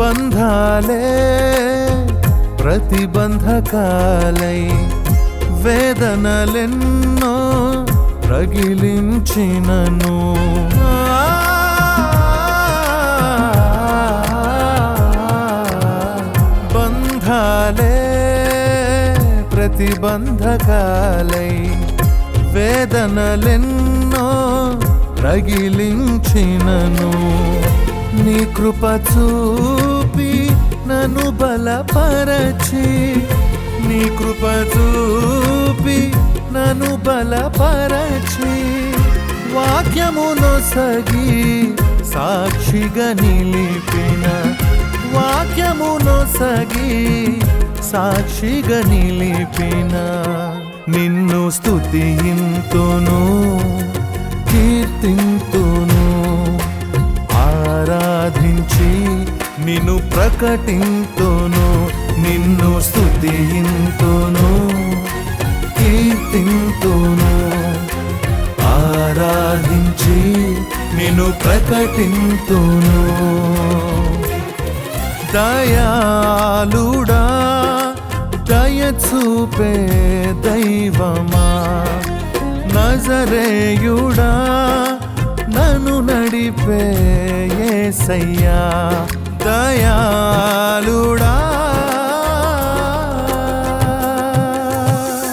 బంధాలే ప్రతిబంధకాలై వేదనలెన్నో ప్రగిలించినను బంధాలే ప్రతిబంధకాలై వేదనలెన్నో ప్రగిలించినను నీ కృప చూపి నన్ను బలపరచి నీ కృప చూపి నన్ను బలపరచి వాక్యమును సగి సాక్షిగా నిలిపిన వాక్యమును సగి సాక్షిగా నిలిపిన నిన్ను స్తుతింతును. నిన్ను ప్రకటింతును నిన్ను స్తుతింతును కీర్తింతును. ఆరాధించి నిన్ను ప్రకటింతును. దయాలుడా దయ చూపే దైవమా. నజరేయుడా నన్ను నడిపే ఏసయ్యా. సయ్యా